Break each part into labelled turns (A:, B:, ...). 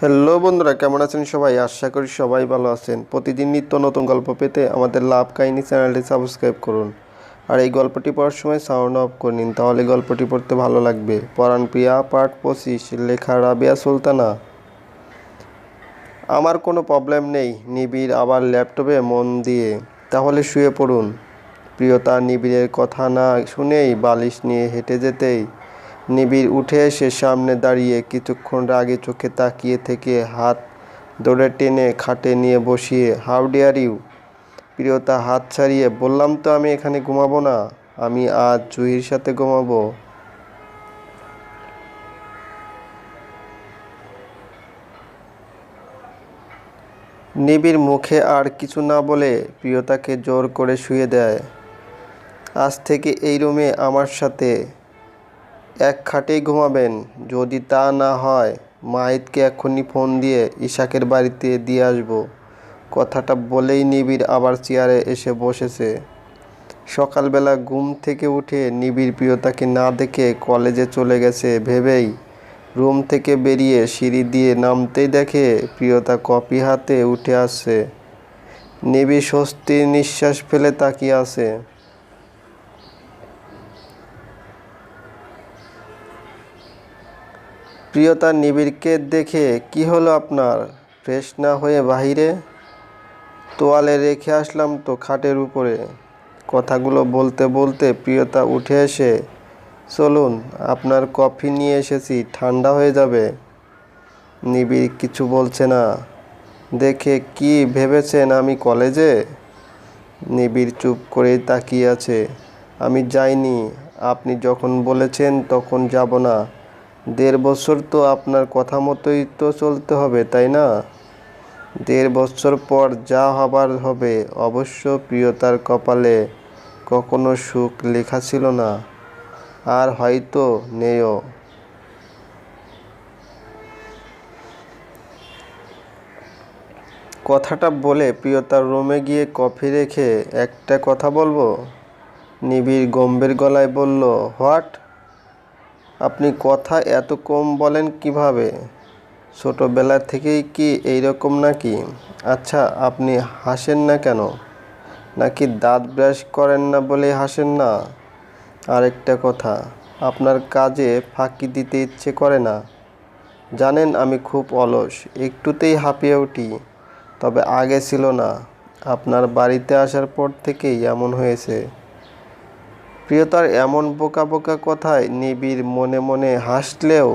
A: Hello বন্ধুরা, কেমন আছেন সবাই? আশা করি সবাই ভালো আছেন। প্রতিদিন নিত্য নতুন গল্প পেতে আমাদের লাভ কাহিনী চ্যানেলটি সাবস্ক্রাইব করুন। আর এই গল্পটি পড়ার সময় সাউন্ড অফ করে নিন, তাহলে গল্পটি পড়তে ভালো লাগবে। পরাণ প্রিয়া, পার্ট পঁচিশ, লেখা রাবিয়া সুলতানা। আমার কোনো প্রবলেম নেই, নিবিড় আবার ল্যাপটপে মন দিয়ে। তাহলে শুয়ে পড়ুন। প্রিয়তা নিবিড়ের কথা না শুনেই বালিশ নিয়ে হেঁটে যেতেই নিবিড় উঠে এসে সামনে দাঁড়িয়ে কিছুক্ষণ রাগে চোখে তাকিয়ে থেকে হাত ধরে টেনে খাটে নিয়ে বসিয়ে, হাউ ডিয়ার ইউ? প্রিয়তা হাত ছাড়িয়ে, বললাম তো আমি এখানে ঘুমাবো না, আমি আজ জুহির সাথে ঘুমাবো। নিবিড় মুখে আর কিছু না বলে প্রিয়তাকে জোর করে শুয়ে দেয়, আজ থেকে এই রুমে আমার সাথে এক খাটেই ঘুমাবেন। যদি তা না হয়, মাহিতকে এক্ষুনি ফোন দিয়ে ইশাকের বাড়িতে দিয়ে আসব। কথাটা বলেই নিবিড় আবার চেয়ারে এসে বসেছে। সকালবেলা ঘুম থেকে উঠে নিবিড় প্রিয়তাকে না দেখে কলেজে চলে গেছে ভেবেই রুম থেকে বেরিয়ে সিঁড়ি দিয়ে নামতেই দেখে প্রিয়তা কপি হাতে উঠে আসছে। নিবিড় স্বস্তির নিঃশ্বাস ফেলে তাকিয়ে আছে। প্রিয়তা নিবিড়কে দেখে কি হলো আপনার? ফ্রেশ না হয়ে বাহিরে? তোয়ালে রেখে আসলাম তো খাটের উপরে। কথাগুলো বলতে বলতে প্রিয়তা উঠে এসে, চলুন, আপনার কফি নিয়ে এসেছি, ঠান্ডা হয়ে যাবে। নিবিড় কিছু বলছে না। দেখে কি ভেবেছেন আমি কলেজে? নিবিড় চুপ করেই তাকিয়ে আছে। আমি যাইনি। আপনি যখন বলেছেন তখন যাব না। দেড় বছর তো আপনার কথা মতোই তো চলতে হবে, তাই না? দেড় বছর পর যা হবার হবে, অবশ্য প্রিয়তার কপালে কখনো সুখ লেখা ছিল না। আর হয়তো নেও কথাটা বলে প্রিয়তার রুমে গিয়ে কফি রেখে একটা কথা বলব? নিবিড় গম্ভীর গলায় বলল, হোয়াট? আপনি কথা এত কম বলেন কীভাবে? ছোটবেলা থেকেই কি এইরকম নাকি? আচ্ছা আপনি হাসেন না কেন? নাকি দাঁত ব্রাশ করেন না বলে হাসেন না? আরেকটা কথা, আপনার কাজে ফাঁকি দিতে ইচ্ছে করে না? জানেন আমি খুব অলস, একটুতেই হাঁপিয়ে উঠি। তবে আগে ছিল না। আপনার বাড়িতে আসার পর থেকেই এমন হয়েছে। প্রিয়তার এমন বোকা বোকা কথায় নিবিড় মনে মনে হাসলেও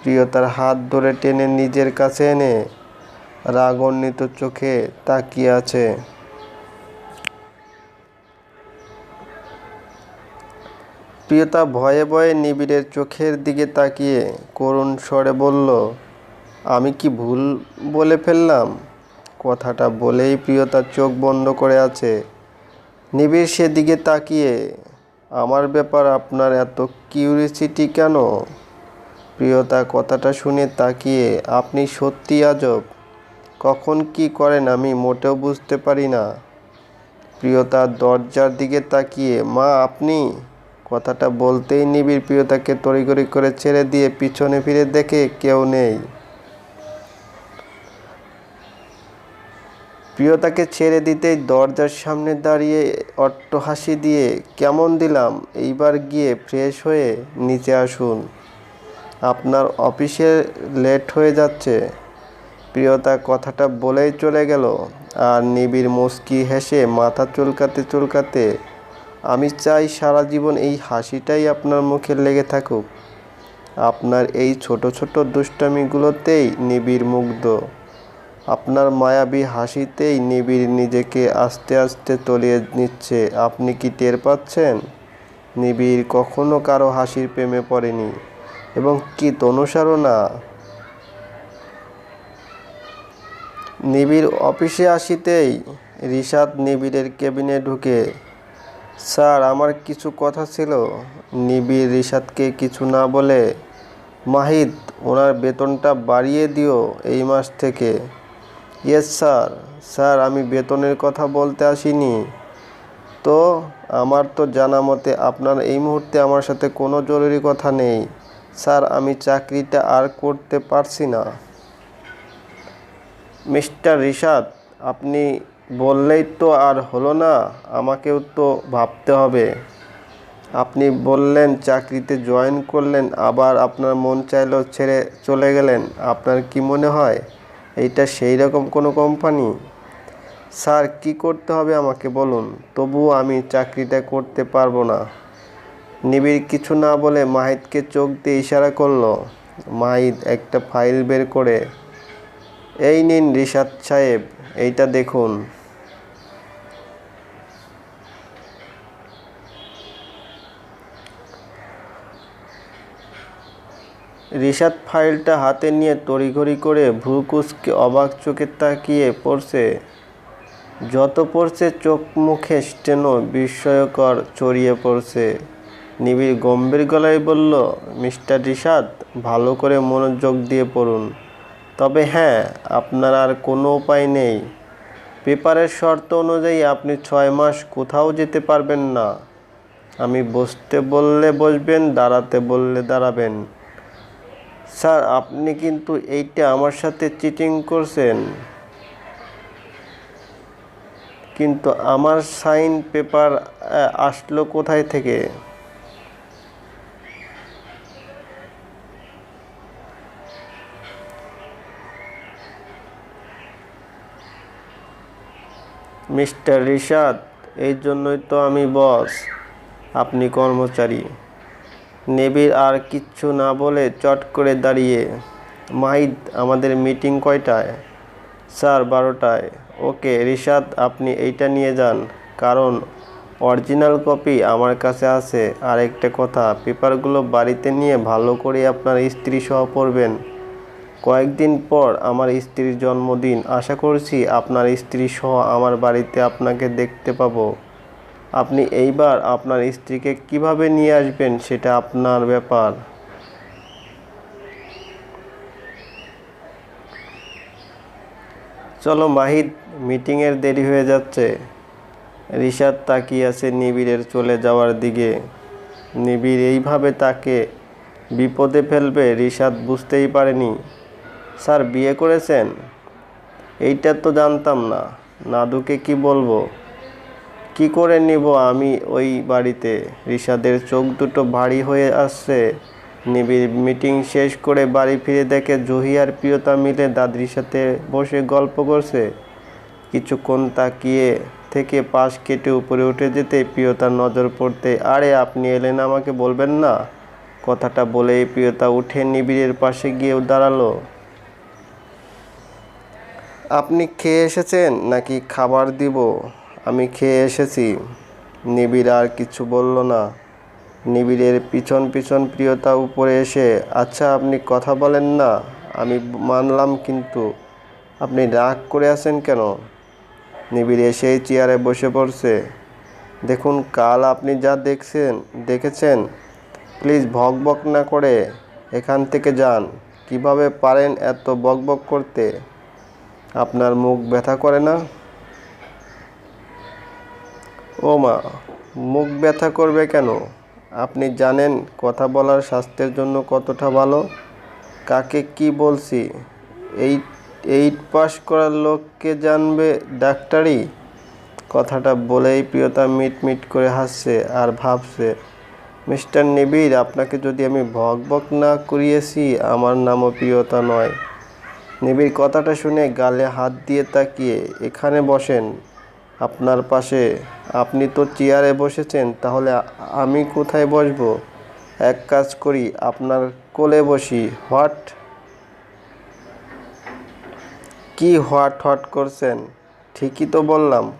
A: প্রিয়তার হাত ধরে টেনে নিজের কাছে এনে রাগান্বিত চোখে তাকিয়ে আছে। প্রিয়তা ভয়ে ভয়ে নিবিড়ের চোখের দিকে তাকিয়ে করুণ স্বরে বলল, আমি কি ভুল বলে ফেললাম? কথাটা বলেই প্রিয়তার চোখ বন্ধ করে আছে। নিবিড় সেদিকে তাকিয়ে আমার ব্যাপার আপনার এত কিউরিসিটি কেন? প্রিয়তা কথাটা শুনে তাকিয়ে, আপনি সত্যি আজব। কখন কি করেন আমি মোটেও বুঝতে পারি না। প্রিয়তা দরজার দিকে তাকিয়ে, মা, আপনি? কথাটা বলতেই নিবিড় প্রিয়তাকে তড়িঘড়ি করে ছেড়ে দিয়ে পিছনে ফিরে দেখে কেউ নেই। প্রিয়তাকে ছেড়ে দিতেই দরজার সামনে দাঁড়িয়ে অট্ট হাসি দিয়ে, কেমন দিলাম, এইবার গিয়ে ফ্রেশ হয়ে নিচে আসুন। আপনার অফিসে লেট হয়ে যাচ্ছে। প্রিয়তা কথাটা বলেই চলে গেল, আর নিবিড় মুস্কি হেসে মাথা চুলকাতে চুলকাতে, আমি চাই সারা জীবন এই হাসিটাই আপনার মুখে লেগে থাকুক। আপনার এই ছোট ছোট দুষ্টামিগুলোতেই নিবিড় মুগ্ধ। আপনার মায়াবী হাসিতেই নিবিড় নিজেকে আস্তে আস্তে তলিয়ে নিচ্ছে। আপনি কি টের পাচ্ছেন? নিবিড় কখনো কারও হাসির প্রেমে পড়েনি। এবং কি তনুসারও না। নিবিড় অফিসে আসিতেই রিশাদ নিবিড়ের কেবিনে ঢুকে, স্যার, আমার কিছু কথা ছিল। নিবিড় রিশাদকে কিছু না বলে মাহিদ ওনার বেতনটা বাড়িয়ে দিও এই মাস থেকে। ইয়েস স্যার স্যার আমি বেতনের কথা বলতে আসিনি। তো, আমার তো জানা মতে আপনার এই মুহূর্তে আমার সাথে কোনো জরুরি কথা নেই। স্যার আমি চাকরিটা আর করতে পারছি না। মিস্টার রিশাদ, আপনি বললেই তো আর হলো না, আমাকেও তো ভাবতে হবে। আপনি বললেন চাকরিতে জয়েন করলেন, আবার আপনার মন চাইলো ছেড়ে চলে গেলেন। আপনার কি মনে হয়? এইটা সেই রকম কোনো কোম্পানি স্যার, কি করতে হবে আমাকে বলুন? তবু আমি চাকরিটা করতে পারব না। নিবিড় কিছু না বলে মাহিদকে চোখ দিয়ে ইশারা করল। মাহিদ একটা ফাইল বের করে, এই নিন রিশাদ সাহেব, এইটা দেখুন। রিশাদ ফাইলটা হাতে নিয়ে তড়িঘড়ি করে ভ্রুকুচকে অবাক চোখে তাকিয়ে পড়ছে। যত পড়ছে চোখ মুখে স্টেন বিস্ময়কর ছড়িয়ে পড়ছে। নিবিড় গম্ভীর গলায় বলল, মিস্টার রিশাদ, ভালো করে মনোযোগ দিয়ে পড়ুন। তবে হ্যাঁ আপনার আর কোনো উপায় নেই। পেপারের শর্ত অনুযায়ী আপনি ছয় মাস কোথাও যেতে পারবেন না। আমি বসতে বললে বসবেন, দাঁড়াতে বললে দাঁড়াবেন। স্যার, আপনি কিন্তু এইটা আমার সাথে চিটিং করছেন। কিন্তু আমার সাইন পেপার আসলো কোথায় থেকে? মিস্টার রিশাদ, এই জন্যই তো আমি বস আপনি কর্মচারী। নেবির আর কিচ্ছু না বলে চট করে দাঁড়িয়ে মাহিদ আমাদের মিটিং কয়টায়? স্যার, বারোটায়। ওকে, রিশাদ, আপনি এইটা নিয়ে যান, কারণ অরিজিনাল কপি আমার কাছে আছে। আর একটা কথা, পেপারগুলো বাড়িতে নিয়ে ভালো করে আপনার স্ত্রী সহ পড়বেন। কয়েকদিন পর আমার স্ত্রীর জন্মদিন। আশা করছি আপনার স্ত্রী সহ আমার বাড়িতে আপনাকে দেখতে পাবো। আপনি এইবার আপনার স্ত্রীকে কীভাবে নিয়ে আসবেন সেটা আপনার ব্যাপার। চলো মাহিদ মিটিংয়ের দেরি হয়ে যাচ্ছে। রিশাদ তাকিয়ে আছে নিবিড়ের চলে যাওয়ার দিকে। নিবিড় এইভাবে তাকে বিপদে ফেলবে রিশাদ বুঝতেই পারেনি। স্যার, বিয়ে করেছেন? এইটা তো জানতাম না। নাদুকে কি বলব? কি করে নিব আমি ওই বাড়িতে? রিশাদের চোখ দুটো ভারী হয়ে আসছে। নিবিড় মিটিং শেষ করে বাড়ি ফিরে দেখে জহি আর প্রিয়তা মিলে দাদির সাথে বসে গল্প করছে। কিছুক্ষণ তাকিয়ে থেকে পাশ কেটে উপরে উঠে যেতে প্রিয়তার নজর পড়তে, আরে, আপনি এলেন আমাকে বলবেন না? কথাটা বলেই প্রিয়তা উঠে নিবিড়ের পাশে গিয়ে দাঁড়াল। আপনি খেয়ে এসেছেন নাকি খাবার দিব? আমি খেয়ে এসেছি। নিবিড় আর কিছু বলল না। নিবিড়ের পিছন পিছন প্রিয়তা উপরে এসে আচ্ছা আপনি কথা বলেন না। আমি মানলাম কিন্তু। আপনি রাগ করে আছেন কেন? নিবিড় এসেই চেয়ারে বসে পড়ছে। দেখুন, কাল আপনি যা দেখছেন, দেখেছেন, প্লিজ ভক বক না করে এখান থেকে যান। কীভাবে পারেন এত বক বক করতে? আপনার মুখ ব্যথা করে না? ও মা, মুখ ব্যথা করবে কেন? আপনি জানেন কথা বলার স্বাস্থ্যের জন্য কতটা ভালো? কাকে কি বলছি? এই, এইট পাস করার লোককে জানবে ডাক্তারি কথাটা বলেই প্রিয়তা মিট মিট করে হাসছে আর ভাবছে, মিস্টার নিবিড়, আপনাকে যদি আমি ভক ভক না করিয়েছি, আমার নামও প্রিয়তা নয়। নিবিড় কথাটা শুনে গালে হাত দিয়ে তাকিয়ে এখানে বসেন। আপনার পাশে। আপনি তো চেয়ারে বসেছেন, তাহলে আমি কোথায় বসবো? এক কাজ করি, আপনার কোলে বসি, হোয়াট? কি হোয়াট হট করছেন? ঠিকই তো বললাম।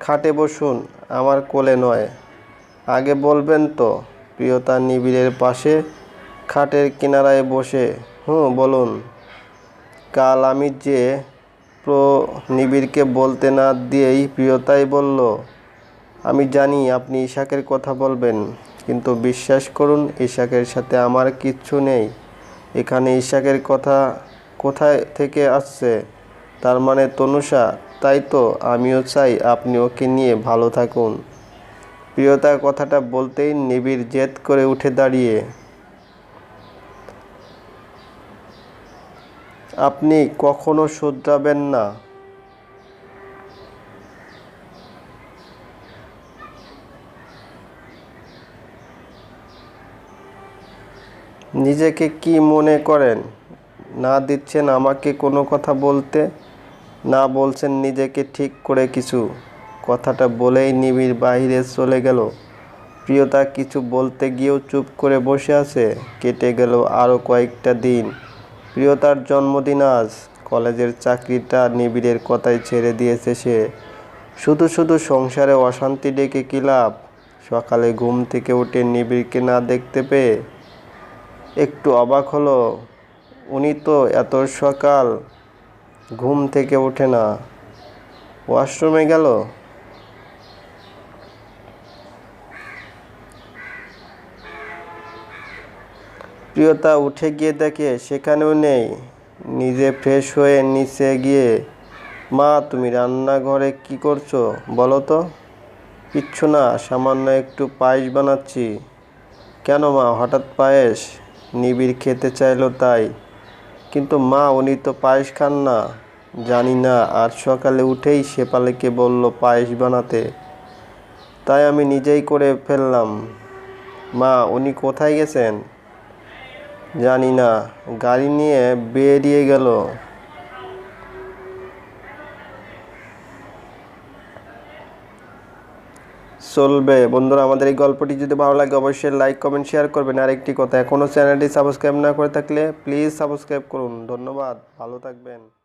A: খাটে বসুন, আমার কোলে নয়। আগে বলবেন তো, প্রিয়তা নিবিড়ের পাশে, খাটের কিনারায় বসে। হুম বলুন। কাল আমি যে প্র নিবিড়কে বলতে না দিয়েই প্রিয়তাই বলল, আমি জানি আপনি ইশাকের কথা বলবেন, কিন্তু বিশ্বাস করুন ইশাকের সাথে আমার কিচ্ছু নেই। এখানে ইশাকের কথা কোথায় থেকে আসছে? তার মানে তনুষা, তাই তো আমিও চাই আপনি ওকে নিয়ে ভালো থাকুন। প্রিয়তার কথাটা বলতেই নিবিড় জেদ করে উঠে দাঁড়িয়ে আপনি কখনো শুধরাবেন না। নিজেকে কি মনে করেন? না দিচ্ছেন আমাকে কোনো কথা বলতে? না বলছেন নিজেকে ঠিক করে কিছু? কথাটা বলেই নিবিড় বাইরে চলে গেল। প্রিয়তা কিছু বলতে গিয়েও চুপ করে বসে আছে। কেটে গেল আরও কয়েকটা দিন। প্রিয়তার জন্মদিন আজ। কলেজের চাকরিটা নিবিড়ের কথাই ছেড়ে দিয়েছে সে। শুধু শুধু সংসারে অশান্তি ডেকে কী লাভ? সকালে ঘুম থেকে উঠে নিবিড়কে না দেখতে পেয়ে একটু অবাক হলো। উনি তো এত সকাল ঘুম থেকে ওঠে না। ওয়াশরুমে গেল? প্রিয়তা উঠে গিয়ে দেখে, সেখানেও নেই। নিজে ফ্রেশ হয়ে নিচে গিয়ে, মা, তুমি রান্নাঘরে কি করছ? বলো তো। কিচ্ছু না, সামান্য একটু পায়েস বানাচ্ছি। কেন মা? হঠাৎ পায়েস? নিবিড় খেতে চাইলো তাই। কিন্তু মা, উনি তো পায়েস খান না। জানি না, আজ সকালে উঠেই শেপালিকে বলল পায়েস বানাতে। তাই আমি নিজেই করে ফেললাম। মা, উনি কোথায় গেছেন? জানি না, গাড়ি নিয়ে বেরিয়ে গেল। চলবে। বন্ধুরা, আমাদের এই গল্পটি যদি ভালো লাগে, অবশ্যই লাইক, কমেন্ট, শেয়ার করবেন। আর একটি কথা এখনও চ্যানেলটি সাবস্ক্রাইব না করে থাকলে প্লিজ সাবস্ক্রাইব করুন। ধন্যবাদ, ভালো থাকবেন।